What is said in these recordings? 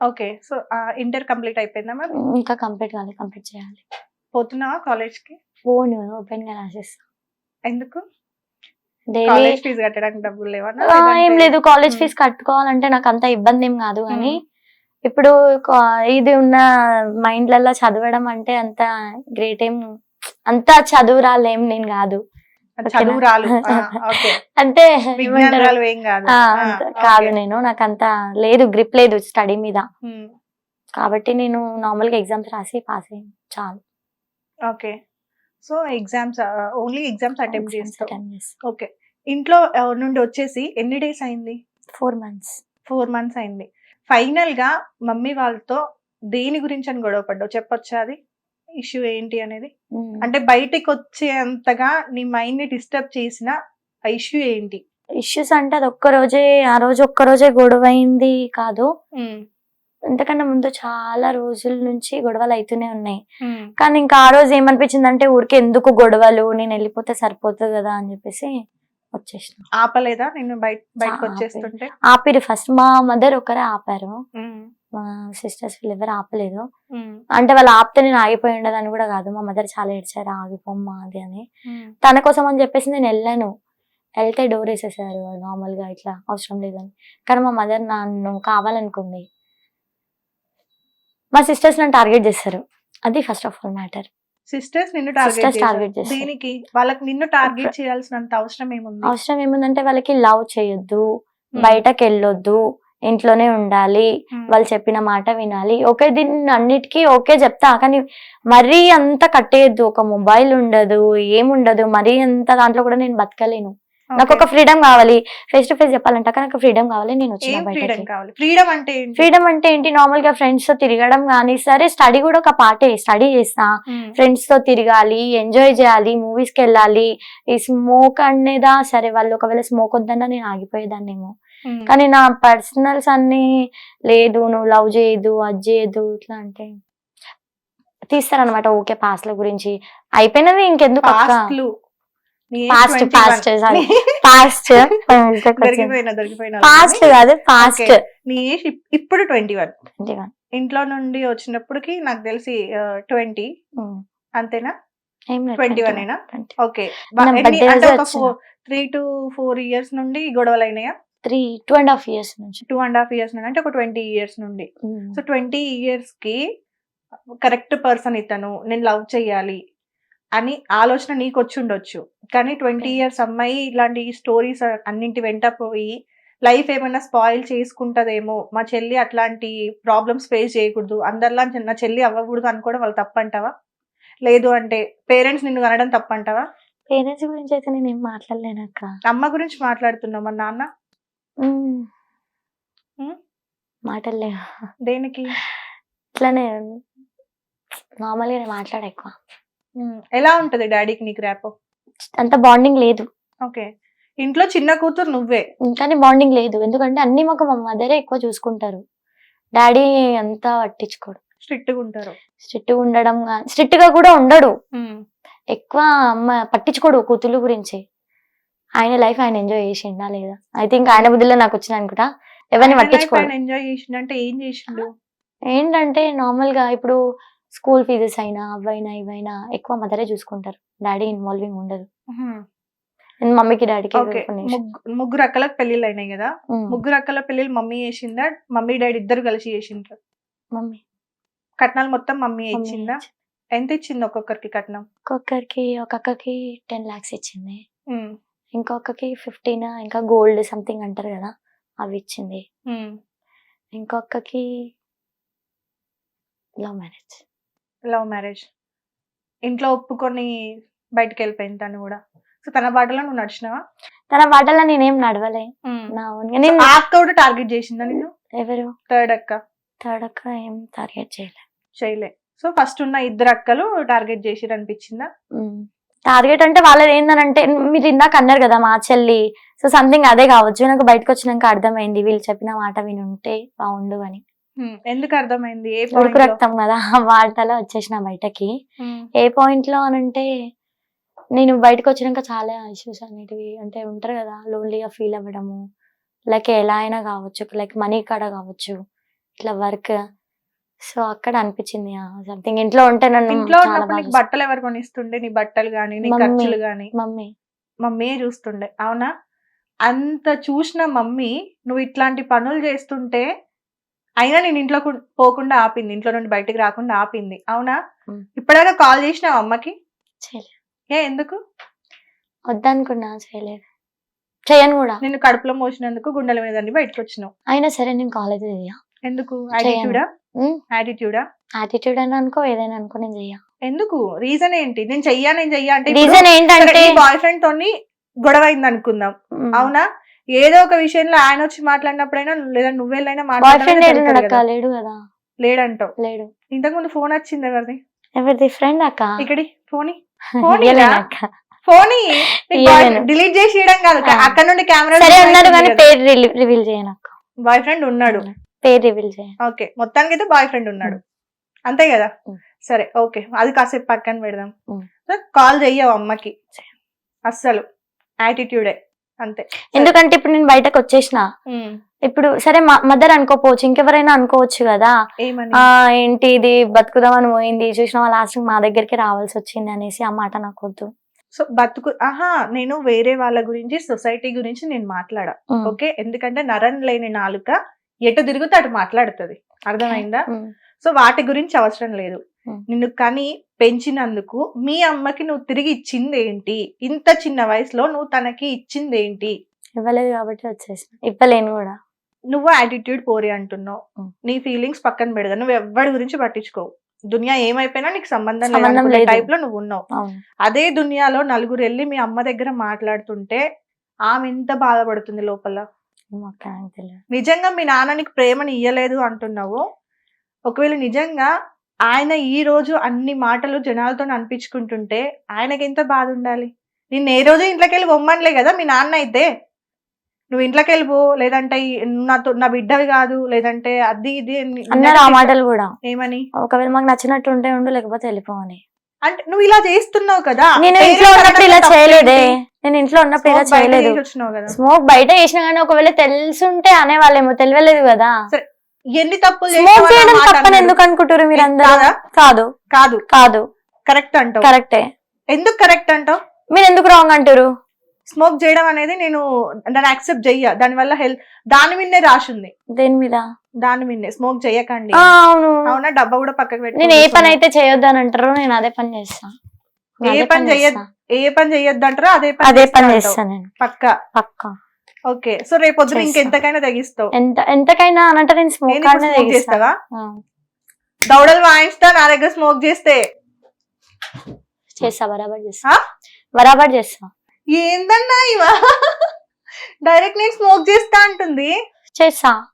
Okay so inter complete అయిపోయిందా మరి ఇంకా కంప్లీట్ కాలేదు కంప్లీట్ చేయాలి. పోతున్నావా కాలేజ్కి ఫోన్ ఓపెన్గా రాసేస్తా. ఎందుకు? డైలీ కాలేజ్ ఫీజు కట్టడానికి డబ్బులు లేవా ఏం లేదు కాలేజ్. ఫీజు కట్టుకోవాలంటే నాకు అంత ఇబ్బంది ఏం కాదు కానీ ఇప్పుడు కా- ఇది ఉన్న మైండ్లలో చదవడం అంటే అంత గ్రేట్ ఏం అంత చదువురాలు ఏం నేను కాదు. చదువు రాలు అంటే కాదు. నేను నాకు అంత. లేదు గ్రిప్ లేదు స్టడీ మీద. కాబట్టి నేను నార్మల్గా ఎగ్జామ్స్ రాసి పాస్ అయ్యాను. చాలు. Okay. So exams only exams attempt చేస్తావు. ఓకే. ఇంట్లో నుండి వచ్చేసి ఎన్ని డేస్ అయింది? Four months. ఫోర్ మంత్స్ అయింది. ఫైనల్గా మమ్మీ వాళ్ళతో దేని గురించి అని గొడవ పడ్డావు? చెప్పొచ్చా అది? ఇష్యూ ఏంటి అనేది. అంటే బయటికి వచ్చేంతగా నీ మైండ్ని డిస్టర్బ్ చేసిన ఆ ఇష్యూ ఏంటి? ఇష్యూస్ అంటే అది ఒక్క రోజే ఆ రోజు ఒక్క రోజే గొడవ అయింది కాదు అంతకన్నా ముందు చాలా రోజుల నుంచి గొడవలు అవుతూనే ఉన్నాయి. కానీ ఇంకా ఆ రోజు ఏమనిపించింది అంటే ఊరికే ఎందుకు గొడవలు నేను వెళ్ళిపోతే సరిపోతుంది కదా అని చెప్పేసి వచ్చేసిన. ఆపలేదా? నిన్ను బయట బయటకు. వచ్చేస్తుంటే? ఆపిరు. ఫస్ట్ మా మదర్ ఒకరే ఆపారు. మా సిస్టర్స్ వీళ్ళెవరు ఆపలేదు. ఉమ్, అంటే వాళ్ళు ఆపితే నేను ఆగిపోయి ఉండదని కూడా కాదు. మా మదర్ చాలా ఏడ్చారు ఆగిపోమ్మా అది అని. తన కోసం అని చెప్పేసి నేను వెళ్ళాను. వెళ్తే డోర్ వేసేసారు నార్మల్గా ఇట్లా అవసరం లేదని. కానీ మా మదర్ నన్ను కావాలనుకుంది. మా సిస్టర్స్ నన్ను టార్గెట్ చేస్తారు. అది first of all matter sisters నిన్ను టార్గెట్ target చేస్తారు. దీనికి వాళ్ళకి నిన్ను టార్గెట్ చేయాల్సినంత అవసరం ఏముంది? అవసరం ఏముందంటే వాళ్ళకి లవ్ చేయొద్దు బయటకు వెళ్ళొద్దు. ఇంట్లోనే ఉండాలి ఉమ్, వాళ్ళు చెప్పిన మాట వినాలి. ఓకే దీన్ని అన్నిటికీ ఓకే చెప్తా. కానీ మరీ అంత కట్టేయద్దు. ఒక మొబైల్ ఉండదు ఏముండదు. మరీ అంత దాంట్లో కూడా నేను బతకలేను. నాకు ఒక. ఫ్రీడమ్ కావాలి. ఫేస్ టు ఫేస్ చెప్పాలంటే నాకు ఫ్రీడమ్ కావాలి నేను వచ్చిన ఫ్రీడమ్ అంటే ఏంటి? ఫ్రీడమ్ అంటే ఏంటి? నార్మల్గా ఫ్రెండ్స్తో తిరగడం కానీ సరే స్టడీ కూడా ఒక పార్టే స్టడీ చేస్తా. ఫ్రెండ్స్తో తిరగాలి ఎంజాయ్ చేయాలి మూవీస్కి వెళ్ళాలి. ఈ స్మోక్ అనేదా? సరే వాళ్ళు ఒకవేళ స్మోక్ వద్దన్నా నేను ఆగిపోయేదాన్నేమో ఉమ్, కానీ నా పర్సనల్స్ అన్ని లేదు. నువ్వు లవ్ చేయదు అది చేయదు ఇట్లా అంటే. తీస్తారనమాట ఓకే పాస్ల గురించి. అయిపోయినది ఇంకెందుకు అక్క past లు. నీ age Past, 21. past, sorry. Past దొరికిపోయినా దొరికిపోయినా పాస్ట్ కాదు పాస్ట్. నీ ఏజ్ ఇప్పుడు ట్వంటీ వన్ ఇంట్లో నుండి వచ్చినప్పటికి నాకు తెలిసి ట్వంటీ అంతేనా? ట్వంటీ వన్ ఏనా? Okay. Three to four years నుండి గొడవలు అయినాయా three two and half years నుంచి. టూ అండ్ హాఫ్ ఇయర్స్ నుండి అంటే ఒక ట్వంటీ ఇయర్స్ నుండి. సో ట్వంటీ ఇయర్స్కి కరెక్ట్ పర్సన్ ఇతను నేను లవ్ చేయాలి అని ఆలోచన నీకు వచ్చి ఉండొచ్చు కానీ ట్వంటీ. ఇయర్స్ అమ్మాయి ఇలాంటి స్టోరీస్ అన్నింటి వెంట పోయి లైఫ్ ఏమైనా స్పాయిల్ చేసుకుంటదేమో మా చెల్లి అట్లాంటి ప్రాబ్లమ్స్ ఫేస్ చేయకూడదు అందరిలా నా చెల్లి అవ్వకూడదు అనుకోవడం వాళ్ళు తప్పంటావా? లేదు అంటే పేరెంట్స్ నిన్ను అనడం తప్పంటావా? పేరెంట్స్ గురించి అయితే నేను ఏం మాట్లాడలేను అక్క అమ్మ గురించి మాట్లాడుతున్నావు మా నాన్న? ఉమ్. ఉమ్. మాటలు. లేవు దేనికి? ఇట్లానే నార్మల్గా మాట్లాడ ఎక్కువ ఎలా ఉంటది డాడీకి నీకు ర్యాప్? అంత బాండింగ్ లేదు. ఓకే. ఇంట్లో చిన్న కూతురు నువ్వే. కానీ బాండింగ్ లేదు. ఎందుకంటే అన్ని మాకు మా మదరే ఎక్కువ చూసుకుంటారు. డాడీ అంతా పట్టించుకోడు. స్ట్రిక్ట్గా ఉంటారు. స్ట్రిక్ట్ ఉండడం స్ట్రిక్ట్గా కూడా ఉండడు. ఎక్కువ అమ్మ పట్టించుకోడు కూతురు గురించి. ఆయన లైఫ్ ఆయన ఎంజాయ్ చేసిండా లేదా? ఐ థింక్ ఆయన బుద్ధిలో నాకు వచ్చిన అనుకుంటా. ఎవరిని పట్టించుకోడు. ఎంజాయ్ చేసిండు అంటే ఏం చేసిండు? ఏంటంటే నార్మల్గా ఇప్పుడు స్కూల్ ఫీజెస్ అయినా అవైనా ఇవైనా ఎక్కువ మదరే చూసుకుంటారు. డాడీ ఇన్వాల్వింగ్ ఉండదు మమ్మీకి డాడీకి ముగ్గురు అక్కలకు పెళ్ళిళ్ళు అయినాయి కదా? ముగ్గురు అక్కల పెళ్ళిళ్ళు మమ్మీ చేసిందా? మమ్మీ డాడీ ఇద్దరు కలిసి చేసిండ్రు? మమ్మీ. కట్నాలు మొత్తం మమ్మీ ఇచ్చిందా? ఎంత ఇచ్చింది ఒక్కొక్కరికి కట్నం? ఒక్కొక్కరికి ఒక అక్కకి టెన్ లాక్స్ ఇచ్చింది. ఇంకొకరికి ఫిఫ్టీన్ ఇంకా గోల్డ్ సంథింగ్ అంటారు కదా అవి ఇచ్చింది. ఉమ్. ఇంకొకకి లవ్ మ్యారేజ్. Love marriage. ఇంట్లో ఒప్పుకొని బయటకు వెళ్ళిపోయింది తను కూడా. సో తన బాటలో నువ్వు నడిచినావా? తన వాటల్లో నేనేం నడవలే. నా నేను ఆ అక్క కూడా టార్గెట్ చేసిందా నిన్ను? ఎవరు? థర్డ్ అక్క. థర్డ్ అక్క ఏం టార్గెట్ చేయలే. చేయలే. సో ఫస్ట్ ఉన్న ఇద్దరు అక్కలు టార్గెట్ చేసిరు అనిపించిందా? టార్గెట్ అంటే వాళ్ళది ఏందనంటే మీరు ఇందాక అన్నారు కదా మా చెల్లి. సో సంథింగ్ అదే కావచ్చు. నాకు బయటకు వచ్చినాక అర్థమైంది. వీళ్ళు చెప్పిన మాట వినుంటే బాగుండు అని. ఎందుకు అర్థమైంది? ఏ ఉడుకు? రక్తం కదా వార్తలో వచ్చేసిన బయటకి. ఏ పాయింట్లో అనంటే నేను బయటకు వచ్చినాక చాలా ఇష్యూస్ అనేటివి అంటే ఉంటారు కదా లోన్లీగా ఫీల్ అవ్వడము లైక్ ఎలా అయినా కావచ్చు లైక్ మనీ కాడ కావచ్చు ఇట్లా వర్క్ సో అక్కడ అనిపించింది సంథింగ్ ఇంట్లో ఉంటే నన్ను ఇంట్లో బట్టలు ఎవరు కొనిస్తుండే? నీ బట్టలు గాని నీ. ఖర్చులు చూసుకుంది. మమ్మీ. మమ్మీ చూస్తుండే. అవునా? అంత చూసిన మమ్మీ నువ్వు ఇట్లాంటి పనులు చేస్తుంటే అయినా నేను ఇంట్లో పోకుండా ఆపింది. ఇంట్లో నుండి బయటికి రాకుండా ఆపింది. అవునా. ఇప్పటిదాకా కాల్ చేసినావు అమ్మకి? ఏ ఎందుకు? వద్దనుకున్నా చేయలేదు. చేయను కూడా. నిన్ను కడుపులో మోసినందుకు గుండెల మీద అన్ని బయటకు వచ్చినావు అయినా సరే నేను కాలేజ్ చెయ్యా. ఎందుకు. యాటిట్యూడా. యాటిట్యూడా యాటిట్యూడ్ అని అనుకో ఏదైనా అనుకో నేను చెయ్యా. ఎందుకు? రీజన్ ఏంటి? నేను చెయ్యా నేను చెయ్యా అంటే రీజన్ ఏంటంటే బాయ్ ఫ్రెండ్ తోని గొడవ అయింది అనుకుందాం అవునా? ఏదో ఒక విషయంలో ఆయన వచ్చి మాట్లాడినప్పుడైనా లేదా నువ్వెళ్ళైనా బాయ్ ఫ్రెండ్ ఏడు మాట్లాడాలి అక్క లేడు కదా. లేడంటావు. లేడు. ఇంతకు ముందు ఫోన్ వచ్చింది ఎవరిది? ఎవరిది? ఫ్రెండ్ అక్క. ఇక్కడి ఫోని? ఫోన్. డిలీట్ చేసి ఇయడం కాదు. అక్కడ నుండి కెమెరా సరే ఉన్నారు కానీ పేరు రివీల్ చేయను అక్క. బాయ్ ఫ్రెండ్ ఉన్నాడు పేరు రివీల్ చేయను. ఓకే. మొత్తానికి అయితే బాయ్ ఫ్రెండ్ ఉన్నాడు అంతే కదా. సరే ఓకే. అది కాసేపు పక్కన పెడదాం. కాల్ చెయ్యవు అమ్మకి. అస్సలు. యాటిట్యూడే అంతే. ఎందుకంటే ఇప్పుడు నేను బయటకు వచ్చేసిన. ఇప్పుడు సరే మదర్ అనుకోపోవచ్చు ఇంకెవరైనా అనుకోవచ్చు కదా. ఆ ఏంటి ఇది బతుకుదామని పోయింది చూసిన లాస్ట్ మా దగ్గరికి రావాల్సి వచ్చింది అనేసి ఆ మాట నాకు వద్దు సో బతుకు ఆహా నేను వేరే వాళ్ళ గురించి సొసైటీ గురించి నేను మాట్లాడా? ఓకే? ఎందుకంటే నరం లేని నాలుక ఎటు తిరుగుతే అటు మాట్లాడుతుంది. అర్థమైందా? సో వాటి గురించి అవసరం లేదు. నిన్ను కని పెంచినందుకు మీ అమ్మకి నువ్వు తిరిగి ఇచ్చింది ఏంటి ఇంత చిన్న వయసులో నువ్వు తనకి ఇచ్చింది ఏంటి ఇవ్వలేదు కాబట్టి వచ్చేసిన. ఇవ్వలేను కూడా. నువ్వు యాటిట్యూడ్ పోరి అంటున్నావు. నీ ఫీలింగ్స్ పక్కన పెడదా నువ్వు ఎవ్వడి గురించి పట్టించుకోవు. దునియా ఏమైపోయినా నీకు సంబంధం లేదు. టైప్లో నువ్వు ఉన్నావు. అదే దునియాలో నలుగురు వెళ్ళి మీ అమ్మ దగ్గర మాట్లాడుతుంటే ఆమె ఎంత బాధపడుతుంది లోపల. నిజంగా మీ నాన్న నీకు ప్రేమని ఇయ్యలేదు అంటున్నావు. ఒకవేళ నిజంగా ఆయన ఈ రోజు అన్ని మాటలు జనాలతో అనిపించుకుంటుంటే ఆయనకి ఎంత బాధ ఉండాలి నిన్ను ఏ రోజు ఇంట్లోకి వెళ్ళి బొమ్మనిలే కదా మీ నాన్న అయితే. నువ్వు ఇంట్లోకి వెళ్ళిపో లేదంటే నాతో నా బిడ్డవి కాదు లేదంటే అది ఇది అని- అన్నారు ఆ మాటలు కూడా. ఏమని? ఒకవేళ మాకు నచ్చినట్టు ఉంటే ఉండు లేకపోతే వెళ్ళిపోవని అంటే నువ్వు ఇలా చేస్తున్నావు కదా. నేను ఇంట్లో ఉన్నప్పుడు ఇలా చేయలేదే? నేను ఇంట్లో ఉన్నప్పుడు ఇలా చేయలేదు. స్మోక్ బయట చేసినా కానీ ఒకవేళ తెలుసుంటే అనేవాళ్ళేమో తెలియలేదు కదా. ఎన్ని తప్పులు స్మోక్ చేయడం తప్పని. ఎందుకు అనుకుంటారు మీరు అందరూ కాదా? కాదు. కాదు. కరెక్ట్ అంటావు. కరెక్టే ఎందుకు కరెక్ట్ అంటావు? మీరు ఎందుకు రాంగ్ అంటారు స్మోక్ చేయడం అనేది నేను దాన్ని యాక్సెప్ట్ చెయ్య. దాని వల్ల హెల్త్ దాని మీదే రాసింది. దేని మీద? దాని మీదే స్మోక్ చేయకండి. అవును. అవునా? డబ్బా కూడా పక్కకు పెట్టి నేను ఏ పని అయితే చేయొద్దు అని అంటారో నేను అదే పని చేస్తా. నేను ఏ పని చెయ్యొద్దు. ఏ పని చెయ్యొద్దు అంటారో అదే పని అదే పని చేస్తా చేస్తా అంటావు. నేను. పక్క. పక్క. ఓకే. సో రేపొద్దున చేస్తా. ఇంకెంతకైనా తెగిస్తావు. ఎంత ఎంతకైనా అని అంటే నేను స్మోక్ చేస్తావా? దౌడలు వాయిస్తా నా దగ్గర స్మోక్ చేస్తే. చేస్తా బరాబర్ చేస్తా? బరాబర్ చేస్తా. ఏందన్నా ఇవా? డైరెక్ట్ నేను స్మోక్ చేస్తా అంటుంది. చేస్తా.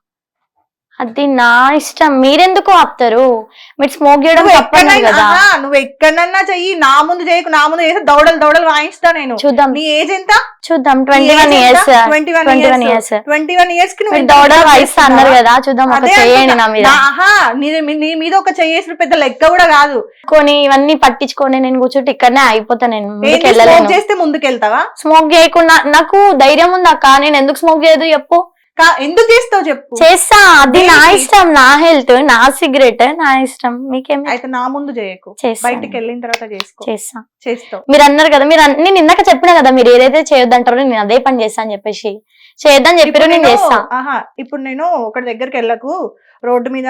అది నా ఇష్టం. మీరెందుకు ఆపుతారు? మీరు స్మోక్ చేయడం కదా. నువ్వు ఎక్కడన్నా చెయ్యి. నా ముందు చేయకు నా ముందు చేసి దౌడలు దౌడలు వాయిస్తా నేను. చూద్దాం. నీ ఏజ్ ఎంత? చూద్దాం. Twenty one years twenty one years twenty one ఇయర్స్కి నువ్వు దౌడ బిహేవ్ వయసు చేస్తున్నావా? అన్నారు కదా. చూద్దాం ఒక చేయండి. నా మీద. నా- మీద ఒక చెయ్యేసిన పెద్ద లెక్క కూడా కాదు. కొని ఇవన్నీ పట్టించుకొని నేను కూర్చుంటే ఇక్కడనే అయిపోతా నేను. ముందుకు ఏంటి స్మోక్ వెళ్ళలేను చేస్తే ముందుకెళ్తావా? స్మోక్ చేయకుండా నాకు ధైర్యం ఉంది అక్క? నేను ఎందుకు స్మోక్ చేయదు? చెప్పు. ఎందుకు చేస్తావు చెప్పు? చేస్తా. అది నా? ఇష్టం నా హెల్త్ నా సిగరెట్ నా ఇష్టం. మీకేం? అయితే నా ముందు చేయకు. బయటికి వెళ్ళిన తర్వాత చేసుకో. చేస్తా. చేస్తావు. మీరు అన్నారు కదా మీరు నేను ఇందాక చెప్పిన కదా మీరు ఏదైతే చేయొద్దంటారో నేను అదే పని చేస్తా అని చెప్పేసి. చేయొద్దని చెప్పారు నేను చేస్తా. ఆహా ఇప్పుడు నేను ఒకటి దగ్గరికి వెళ్ళకు. రోడ్డు మీద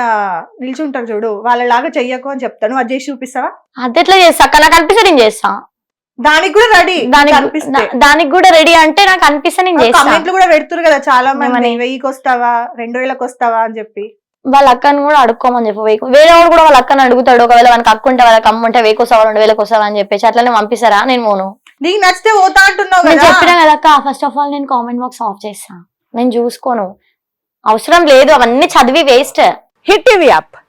నిల్చుంటారు చూడు. వాళ్ళలాగా చెయ్యకు అని చెప్తాను. అది చేసి చూపిస్తావా? అది ఎట్లా చేస్తా? నాకు అనిపిస్తే నేను చేస్తా. దానికి కూడా రెడీ దానికి దానికి కూడా రెడీ అంటే నాకు అనిపిస్తే నేను కూడా పెడుతురు కదా చాలా మంది? వెయ్యికి వస్తావా రెండు వేలకు వస్తావా అని చెప్పి. వాళ్ళ అక్కని కూడా అడుక్కోమని చెప్పి. వేకు వేరే వాడు కూడా వాళ్ళ అక్కని అడుగుతాడు. ఒకవేళ మనకి అక్క ఉంటే వాళ్ళకి అమ్మ ఉంటే వేకి వస్తావా రెండు వేలకు వస్తావా అని చెప్పేసి అట్లనే పంపిస్తారా? నేను పోను. నీకు నచ్చితే పోతా అంటున్నావు నేను చెప్పినా కదా అక్క ఫస్ట్ ఆఫ్ ఆల్ నేను కామెంట్ బాక్స్ ఆఫ్ చేస్తా. నేను చూసుకోను. అవసరం లేదు. అవన్నీ చదివి వేస్ట్ హిట్ టీవీ యాప్.